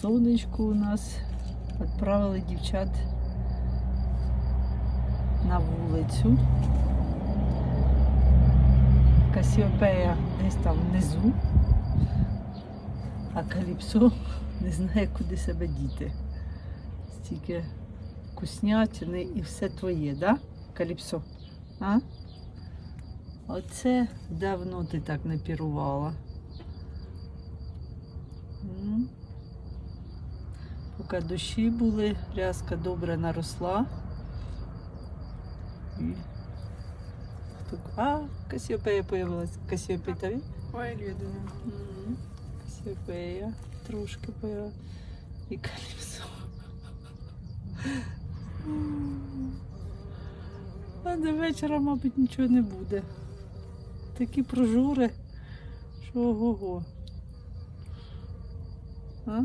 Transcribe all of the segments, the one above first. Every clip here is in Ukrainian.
сонечко у нас. Відправили дівчат на вулицю. Касіопея десь там внизу, а Каліпсо не знає, куди себе діти. Стільки вкуснятини і все твоє, да, Каліпсо? А? Оце давно ти так не пірувала. Поки дощі були, рязка добре наросла. І... А, Касіопея появилась. Касіопея тобі? Ой, Людина. Касіопея трошки появилась. І Каліпсо. А до вечора, мабуть, нічого не буде. Такі прожури, що ого-го. А?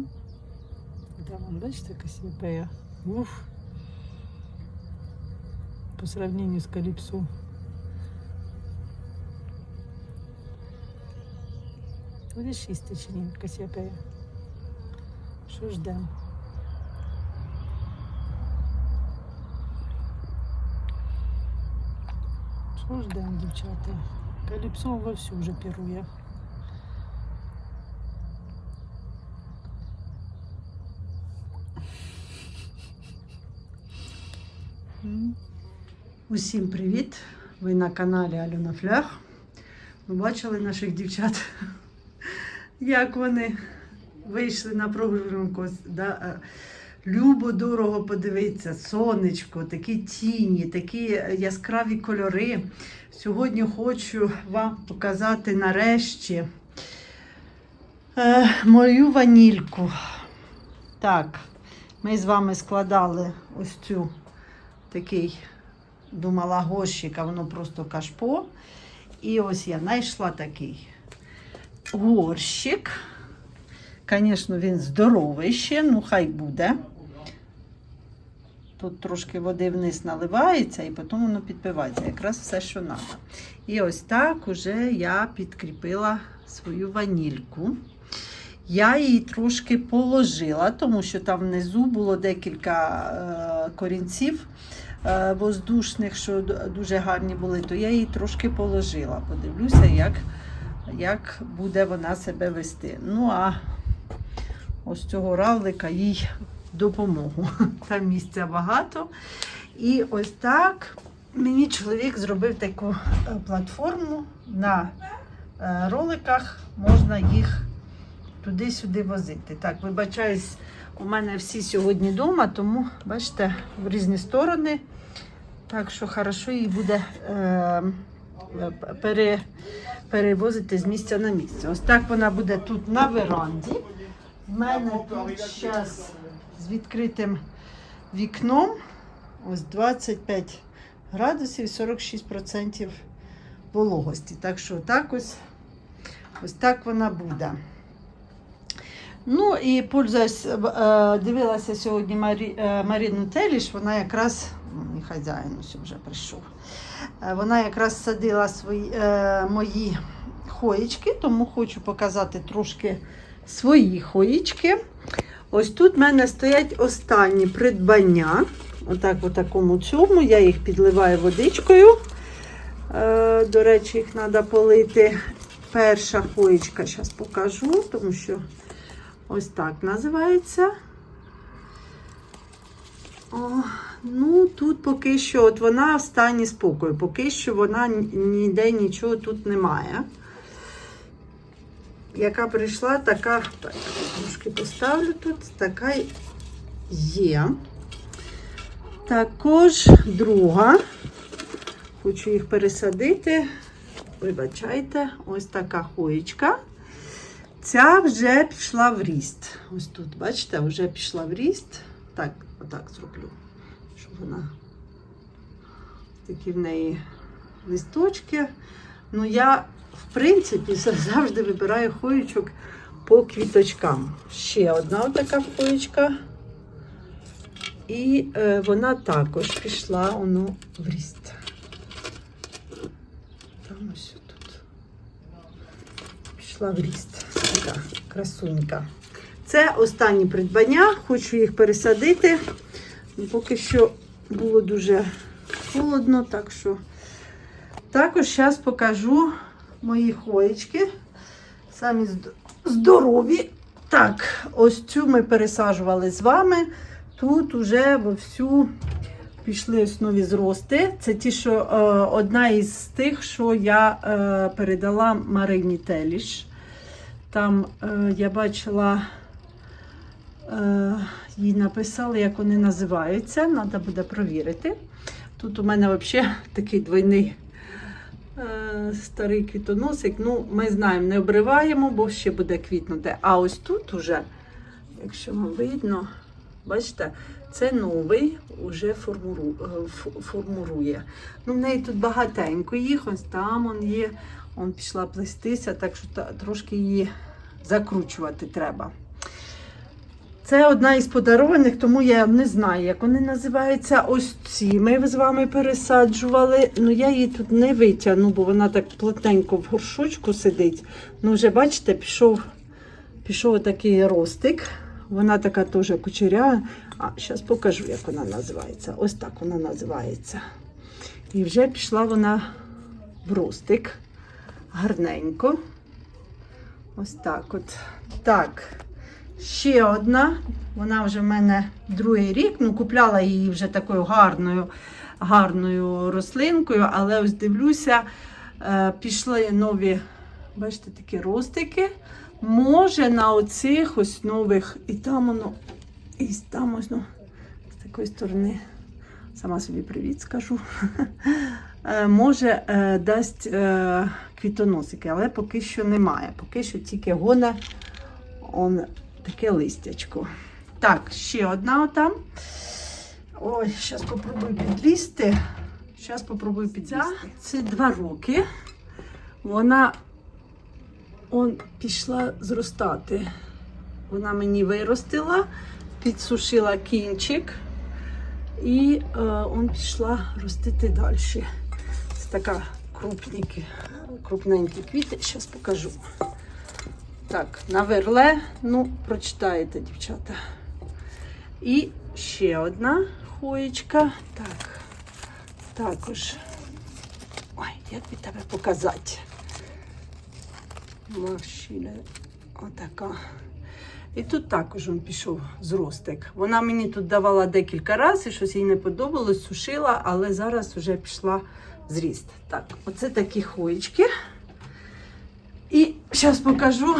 Там, вон, бачите, Касіопея. Уф. По сравнению з Каліпсо. Будеш їсти чи ні, Касіопея? Що ждемо? Що ждемо, дівчата? Каліпсо вовсю вже пірує. Усім привіт! Ви на каналі Альона Флях. Ви бачили наших дівчат, як вони вийшли на прогулянку. Да? е, Любо дорого подивитися, сонечко, такі тіні, такі яскраві кольори. Сьогодні хочу вам показати нарешті е, мою ванільку. Так, ми з вами складали ось цю такий, думала, горщик, а воно просто кашпо. І ось я знайшла такий горщик. Звісно, він здоровий ще, ну хай буде. Тут трошки води вниз наливається і потім воно підпивається. Якраз все, що треба. І ось так уже я підкріпила свою ванільку. Я її трошки положила, тому що там внизу було декілька е, корінців воздушних, що дуже гарні були, то я її трошки положила. Подивлюся, як, як буде вона себе вести. Ну а ось цього равлика їй допомогу. Там місця багато. І ось так мені чоловік зробив таку е, платформу на е, роликах, можна їх туди-сюди возити. Так, вибачаюсь, у мене всі сьогодні вдома, тому, бачите, в різні сторони. Так що хорошо її буде е, пере, перевозити з місця на місце. Ось так вона буде тут на веранді. В мене тут зараз з відкритим вікном. Ось 25 градусів 46% вологості. Так що так ось, ось так вона буде. Ну і пользуюсь, е, дивилася сьогодні Марі, е, Маріну Теліш, вона якраз, ну, мій хазяїн ось вже прийшов. Е, Вона якраз садила свої, мої хоєчки, тому хочу показати трошки свої хоєчки. Ось тут в мене стоять останні придбання. Отак, в такому цьому. Я їх підливаю водичкою. До речі, їх треба полити. Перша хоєчка, зараз покажу, тому що ось так називається. О, ну, тут поки що от вона в стані спокою. Поки що вона ніде нічого тут немає. Яка прийшла, така, так, трошки поставлю тут, така є. Також друга. Хочу їх пересадити. Вибачайте, ось така хоєчка. Ця вже пішла в ріст. Ось тут, бачите, вже пішла в ріст. Так, отак зроблю, щоб вона такі в неї листочки. Ну, я, в принципі, завжди вибираю хоєчок по квіточкам. Ще одна така хоєчка. І е, вона також пішла воно в ріст. Там ось тут. Пішла в ріст. Така красунька. Це останні придбання. Хочу їх пересадити. Поки що було дуже холодно, так що також зараз покажу мої хоєчки. Самі здорові. Так, ось цю ми пересаджували з вами. Тут уже вовсю пішли ось зрости. Це ті, що е, одна із тих, що я е, передала Марині Теліш. Там е, я бачила, е, їй написали, як вони називаються. Треба буде провірити. Тут у мене взагалі такий двойний е, старий квітоносик. Ну, ми знаємо, не обриваємо, бо ще буде квітнути. А ось тут уже, якщо вам видно, бачите, це новий уже формуру, е, формурує. Ну, в неї тут багатенько їх, ось там он є, он пішла плестися, так що та, трошки її закручувати треба. Це одна із подарованих, тому я не знаю, як вони називаються. Ось ці ми з вами пересаджували. Ну я її тут не витягну, бо вона так плотненько в горшочку сидить. Ну, вже бачите, пішов, пішов такий ростик. Вона така теж кучеря. А зараз покажу, як вона називається. Ось так вона називається. І вже пішла вона в ростик. Гарненько. Ось так от. Так. Ще одна. Вона вже в мене другий рік. Ну, купляла її вже такою гарною, гарною рослинкою, але ось дивлюся, е, пішли нові, бачите, такі ростики. Може, на оцих ось нових, і там воно, і там ось, ну, з такої сторони, сама собі привіт скажу. Е, Може, е, дасть е, квітоносики, але поки що немає. Поки що тільки гоне он таке листячко. Так, ще одна отам. Ой, зараз попробую підлізти. Зараз попробую підлізти. Це два роки. Вона он пішла зростати. Вона мені виростила, підсушила кінчик і е, он пішла ростити далі. Це така крупненькі, крупненькі квіти. Зараз покажу. Так, на верле, ну, прочитаєте, дівчата. І ще одна хоєчка. Так, також. Ой, як би тебе показати? Морщина отака. І тут також він пішов зростик. Вона мені тут давала декілька разів, щось їй не подобалось, сушила, але зараз вже пішла зріст. Так, оце такі хоєчки. І зараз покажу.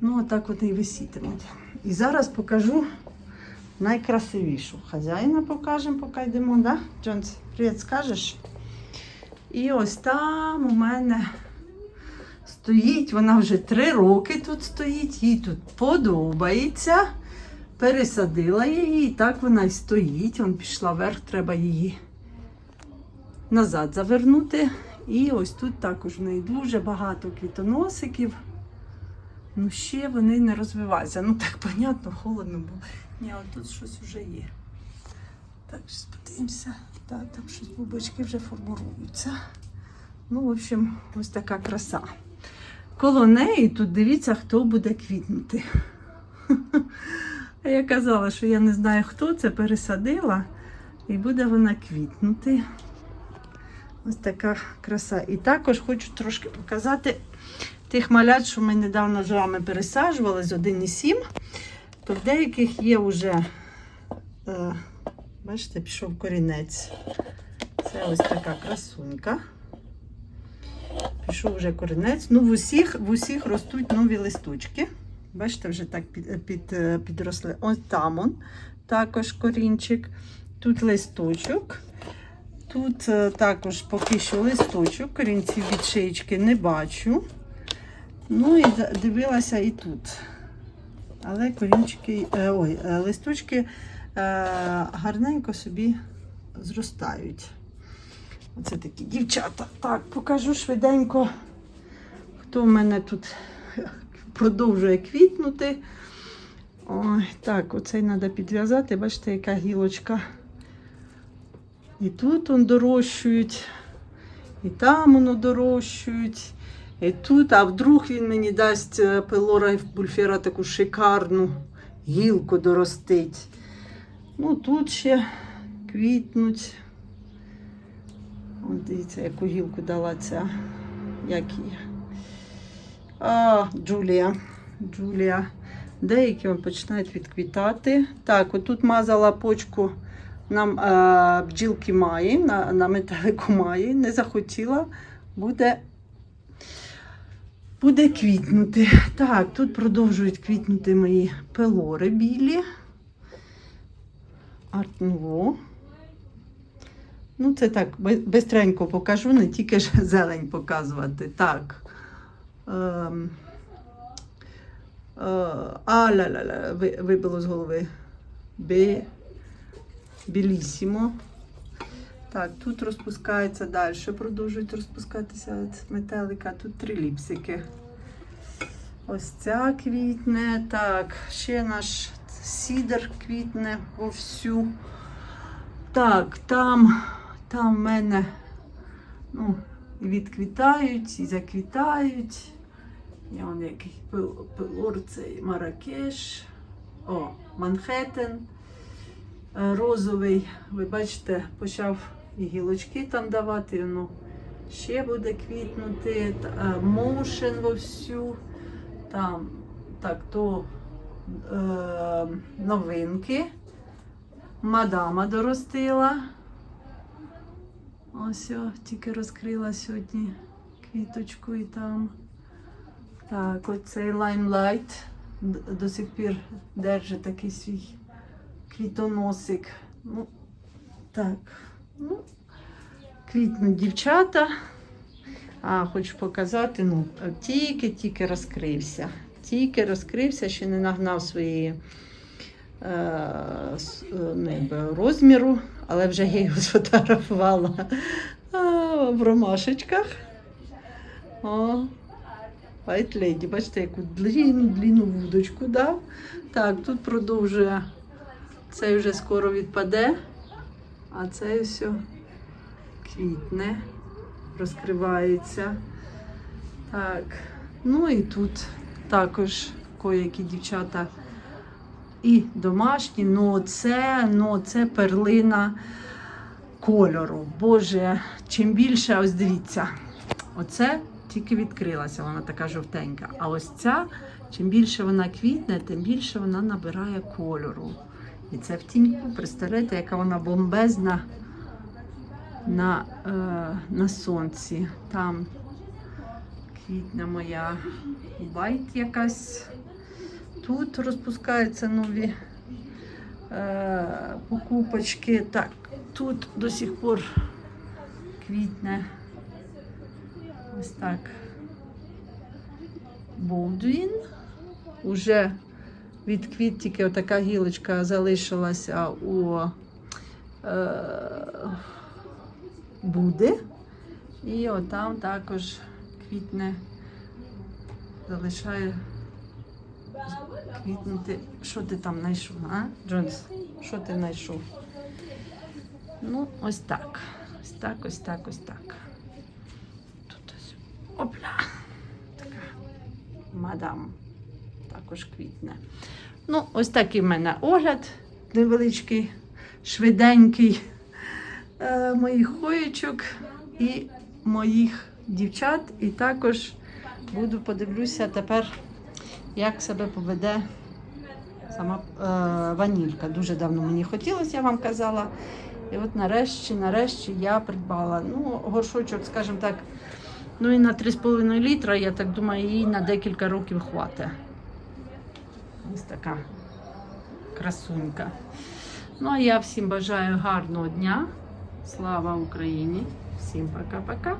Ну, отак от і висітимуть. І зараз покажу найкрасивішу. Хазяїна покажемо, поки йдемо, да? Джонс, привіт, скажеш? І ось там у мене стоїть, вона вже три роки тут стоїть, їй тут подобається. Пересадила її, і так вона й стоїть. Вон пішла вверх, треба її назад завернути. І ось тут також в неї дуже багато квітоносиків. Ну, ще вони не розвиваються. Ну, так, понятно, холодно було. Ні, от тут щось вже є. Так, щось подивимося. Так, там щось бубочки вже формуються. Ну, в общем, ось така краса. Коло неї тут дивіться, хто буде квітнути. А я казала, що я не знаю, хто це пересадила, і буде вона квітнути. Ось така краса. І також хочу трошки показати тих малят, що ми недавно з вами пересаджували з 1,7, то в деяких є вже, е, бачите, пішов корінець. Це ось така красунька. Пішов вже корінець. Ну, в усіх, в усіх ростуть нові листочки. Бачите, вже так під, під, підросли. Ось там он, також корінчик. Тут листочок. Тут е, також поки що листочок, корінців від шиєчки не бачу. Ну і дивилася і тут. Але корінчики, е, ой, е, листочки гарненько собі зростають. Оце такі дівчата. Так, покажу швиденько, хто в мене тут продовжує квітнути. Ой, так, оцей треба підв'язати. Бачите, яка гілочка. І тут он дорощують, і там воно дорощують. І тут, а вдруг він мені дасть е, пилора бульфера таку шикарну гілку доростить. Ну, тут ще квітнуть. От дивіться, яку гілку дала ця. Як її? А, Джулія. Джулія. Деякі вам починають відквітати. Так, отут мазала почку нам е, бджілки має, на, на метелику має, не захотіла, буде, буде квітнути. Так, тут продовжують квітнути мої пелори білі. Артнуво. Ну, це так, бистренько покажу, не тільки ж зелень показувати. Так. Ем, е, а, ля-ля-ля, вибило з голови. Бі, білісімо. Так, тут розпускається далі, продовжують розпускатися метелика. Тут три ліпсики. Ось ця квітне. Так, ще наш сідер квітне вовсю. Так, там, там в мене ну, відквітають, і заквітають. І он який пилор, цей Маракеш. О, Манхеттен. Е, Розовий, ви бачите, почав і гілочки там давати, воно ще буде квітнути. Е, Моушен вовсю. Там так, то е, новинки. Мадама доростила. Ось о, тільки розкрила сьогодні квіточку і там. Так, оцей лаймлайт до сих пір держить такий свій квітоносик. Ну, так, ну, квітнуть дівчата. А, хочу показати, ну, тільки-тільки розкрився. Тільки розкрився, ще не нагнав своєї е, е, розміру, але вже я його сфотографувала а, в ромашечках. О, White Lady, бачите, яку длинну, длинну вудочку дав. Так, тут продовжує. Цей вже скоро відпаде, а цей все квітне, розкривається. Так, ну і тут також коякі дівчата і домашні, ну це, ну це перлина кольору. Боже, чим більше, ось дивіться, оце тільки відкрилася, вона така жовтенька. А ось ця, чим більше вона квітне, тим більше вона набирає кольору. І це в тіньку, представляєте, яка вона бомбезна на, е, на сонці. Там квітня моя байт якась. Тут розпускаються нові е, покупочки. Так, тут до сих пор квітне. Ось так. Болдуін. Уже від квіт тільки отака гілочка залишилася у е, буде. І отам також квітне залишає квітнути. Що ти там знайшов, а? Джонс, що ти знайшов? Ну, ось так. Ось так, ось так, ось так. Тут ось. Опля. Така мадам. Також квітне. Ну, ось такий в мене огляд невеличкий, швиденький е, моїх хоєчок і моїх дівчат. І також буду подивлюся тепер, як себе поведе сама е, ванілька. Дуже давно мені хотілося, я вам казала. І от нарешті, нарешті я придбала. Ну, горшочок, скажімо так, ну і на 3,5 літра, я так думаю, їй на декілька років хватить. Ось така красунька. Ну, а я всім бажаю гарного дня. Слава Україні! Всім пока-пока!